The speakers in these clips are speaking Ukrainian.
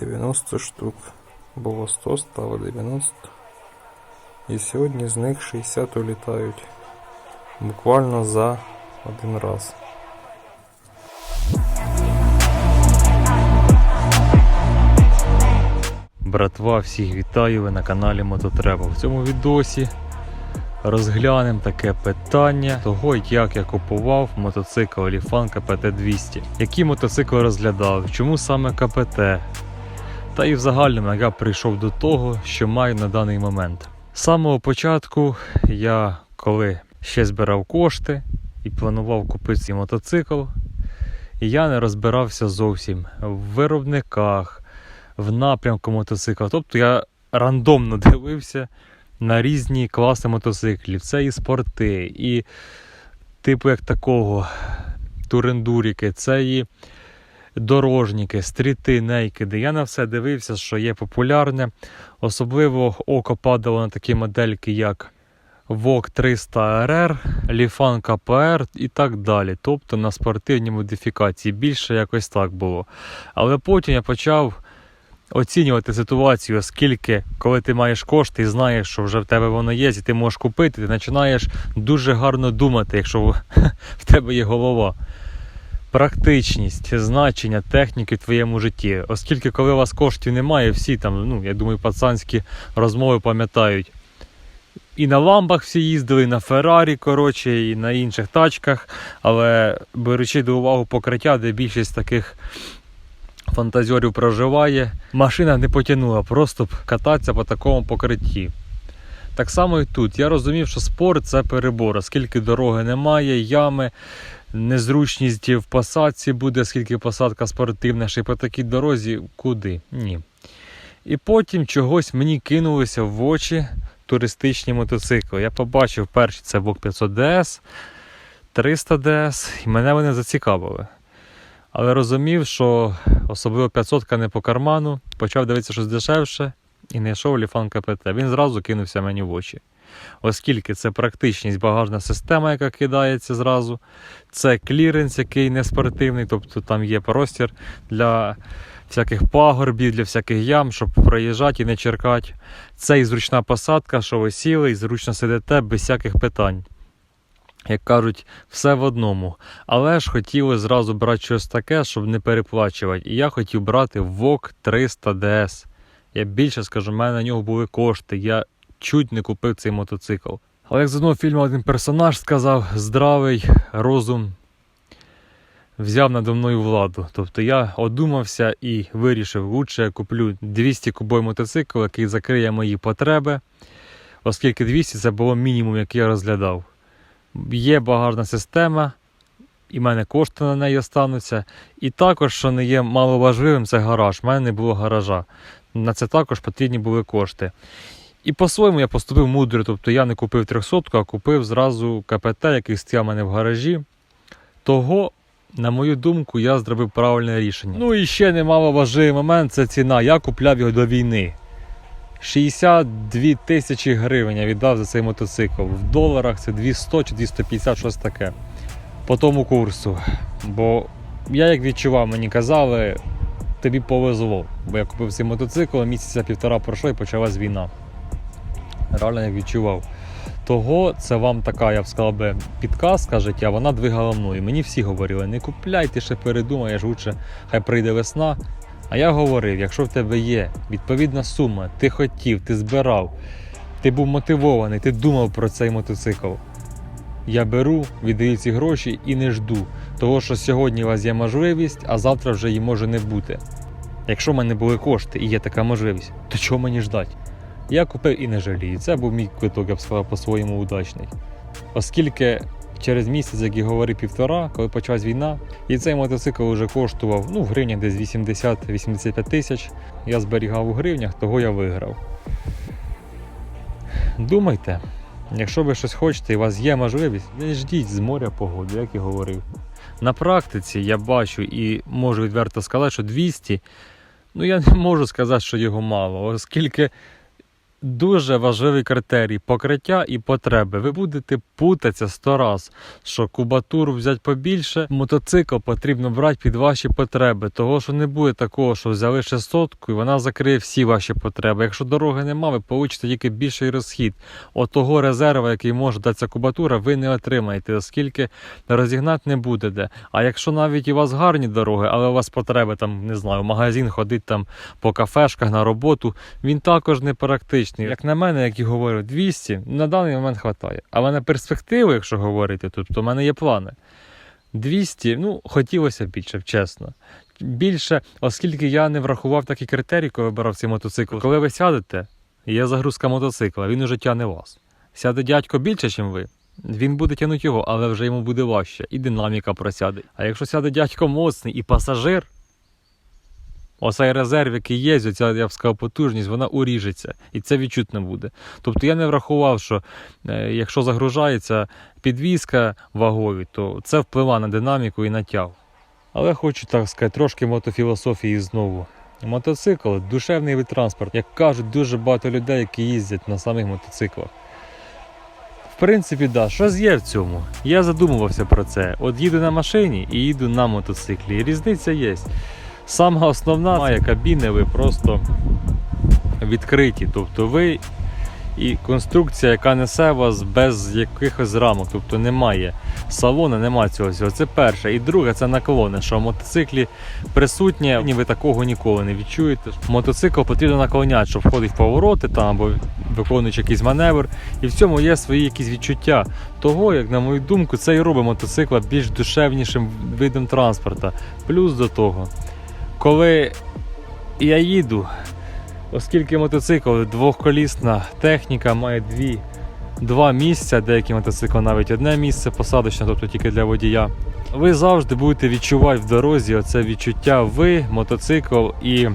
90 штук. Було 100, стало 90. І сьогодні з них 60 улітають. Буквально за один раз. Братва, всіх вітаю, ви на каналі Мототреба. В цьому відосі розглянемо таке питання того, як я купував мотоцикл Olifan КПТ 200. Які мотоцикли розглядав, чому саме КПТ, та і в загальному я прийшов до того, що маю на даний момент. З самого початку я коли ще збирав кошти і планував купити цей мотоцикл, я не розбирався зовсім в виробниках, в напрямку мотоцикла. Тобто я рандомно дивився на різні класи мотоциклів. Це і спорти, і типу як такого турендуріки, це і дорожніки, стріти, нейкиди. Я на все дивився, що є популярне. Особливо око падало на такі модельки, як VOG 300 RR, Lifan KPR і так далі. Тобто на спортивні модифікації. Більше якось так було. Але потім я почав оцінювати ситуацію, оскільки, коли ти маєш кошти і знаєш, що вже в тебе воно є, і ти можеш купити, ти починаєш дуже гарно думати, якщо в тебе є голова. Практичність, значення техніки в твоєму житті. Оскільки, коли у вас коштів немає, всі там, ну, я думаю, пацанські розмови пам'ятають. І на ламбах всі їздили, і на Феррарі, коротше, і на інших тачках. Але беручи до уваги покриття, де більшість таких фантазіорів проживає, машина не потягнула просто кататися по такому покритті. Так само і тут. Я розумів, що спорт це перебор, оскільки дороги немає, ями, незручність в посадці буде, оскільки посадка спортивна, ще по такій дорозі куди? Ні. І потім чогось мені кинулося в очі туристичні мотоцикли. Я побачив перший це Vogue 500 DS, 300 DS, і мене вони зацікавили. Але розумів, що особливо 500 не по карману, почав дивитися щось дешевше і не йшов Ліфан КПТ. Він зразу кинувся мені в очі. Оскільки це практичність багажна система, яка кидається зразу, це кліренс, який не спортивний, тобто там є простір для всяких пагорбів, для всяких ям, щоб проїжджати і не черкати. Це і зручна посадка, що ви сіли, і зручно сидите без всяких питань. Як кажуть, все в одному. Але ж хотіли зразу брати щось таке, щоб не переплачувати. І я хотів брати VOG 300 DS. Я більше скажу, в мене на нього були кошти. Я чуть не купив цей мотоцикл. Але як з одного фільму один персонаж сказав: здравий розум взяв надо мною владу. Тобто я одумався і вирішив, лучше я куплю 200 кубой мотоцикл, який закриє мої потреби, оскільки 200 це було мінімум, який я розглядав. Є багажна система, і в мене кошти на неї остануться. І також, що не є маловажливим, це гараж. У мене не було гаража. На це також потрібні були кошти. І по-своєму я поступив мудро, тобто я не купив 300, а купив зразу КПТ, який стояв мене в гаражі. Того, на мою думку, я зробив правильне рішення. Ну і ще немало важливий момент це ціна. Я купляв його до війни. 62 тисячі гривень я віддав за цей мотоцикл. В доларах це 200 чи 250, щось таке. По тому курсу. Бо я як відчував, мені казали, тобі повезло. Бо я купив цей мотоцикл, місяця півтора пройшло і почалась війна. Реально як відчував. Того це вам така, я б сказав би, підказка життя, вона двигала мною. Мені всі говорили, не купляй, ти ще передумаєш, лучше хай прийде весна. А я говорив, якщо в тебе є відповідна сума, ти хотів, ти збирав, ти був мотивований, ти думав про цей мотоцикл. Я беру, віддаю ці гроші і не жду. Того, що сьогодні у вас є можливість, а завтра вже її може не бути. Якщо в мене були кошти і є така можливість, то чого мені ждати? Я купив і не жалію. Це був мій квиток, я б сказав, по-своєму удачний. Оскільки через місяць, як і говорив півтора, коли почалась війна, і цей мотоцикл вже коштував ну, в гривнях десь 80-85 тисяч. Я зберігав у гривнях, того я виграв. Думайте, якщо ви щось хочете і у вас є можливість, не ждіть з моря погоди, як і говорив. На практиці я бачу і можу відверто сказати, що 200, ну я не можу сказати, що його мало, оскільки дуже важливий критерій покриття і потреби. Ви будете путатися сто раз, що кубатуру взяти побільше, мотоцикл потрібно брати під ваші потреби. Того, що не буде такого, що взяли 600 і вона закриє всі ваші потреби. Якщо дороги нема, ви получите тільки більший розхід. От того резерву, який може дати ця кубатура, ви не отримаєте, оскільки розігнати не будете. А якщо навіть у вас гарні дороги, але у вас потреби там, не знаю, в магазин ходить там по кафешках на роботу, він також не практичний. Як на мене, як і говорю, 200 на даний момент вистачає. Але на перспективу, якщо говорити тут, то в мене є плани. 200, ну, хотілося б більше, чесно. Більше, оскільки я не врахував такі критерії, коли вибирав цей мотоцикл. Коли ви сядете, є загрузка мотоцикла, він уже тягне вас. Сяде дядько більше, ніж ви. Він буде тягнути його, але вже йому буде важче, і динаміка просяде. А якщо сяде дядько моцний і пасажир, оцей резерв, який є, оця, я б сказав, потужність, вона уріжеться, і це відчутно буде. Тобто я не врахував, що е, якщо загружається підвізка вагою, то це впливає на динаміку і на тяг. Але хочу так сказати, трошки мотофілософії знову. Мотоцикл душевний вид транспорт. Як кажуть, дуже багато людей, які їздять на самих мотоциклах. В принципі, да, щось є в цьому. Я задумувався про це. От їду на машині і їду на мотоциклі. Різниця є. Сама основна має кабіни, ви просто відкриті. Тобто ви і конструкція, яка несе вас без якихось рамок, тобто немає салону, немає цього всього. Це перше. І друге, це наклони, що в мотоциклі присутнє, ви такого ніколи не відчуєте. Мотоцикл потрібно наклоняти, щоб входить в повороти там або виконуючи якийсь маневр. І в цьому є свої якісь відчуття того, як на мою думку, це і робить мотоцикла більш душевнішим видом транспорту. Плюс до того, коли я їду, оскільки мотоцикл двохколісна техніка має дві, два місця, деякі мотоцикли навіть одне місце посадочне, тобто тільки для водія. Ви завжди будете відчувати в дорозі оце відчуття ви, мотоцикл і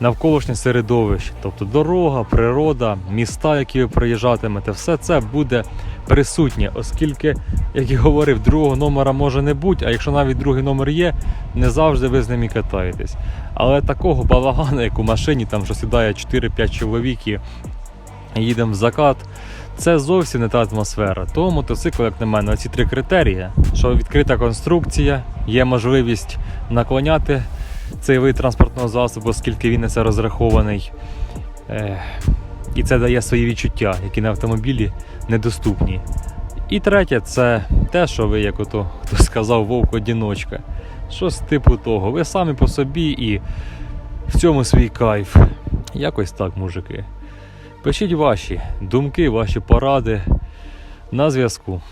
навколишнє середовище, тобто дорога, природа, міста, які ви проїжджатимете, все це буде присутнє, оскільки, як і говорив, другого номера може не бути, а якщо навіть другий номер є, не завжди ви з ним і катаєтесь. Але такого балагану, як у машині, там що сідає 4-5 чоловік і їдемо в закат. Це зовсім не та атмосфера. Тому мотоцикл, як на мене, ці три критерії: що відкрита конструкція, є можливість наклоняти цей вид транспортного засобу, оскільки він на це розрахований. І це дає свої відчуття, які на автомобілі недоступні. І третє, це те, що ви, як ото хто сказав, вовк одіночка. Щось типу того. Ви самі по собі і в цьому свій кайф. Якось так, мужики. Пишіть ваші думки, ваші поради на зв'язку.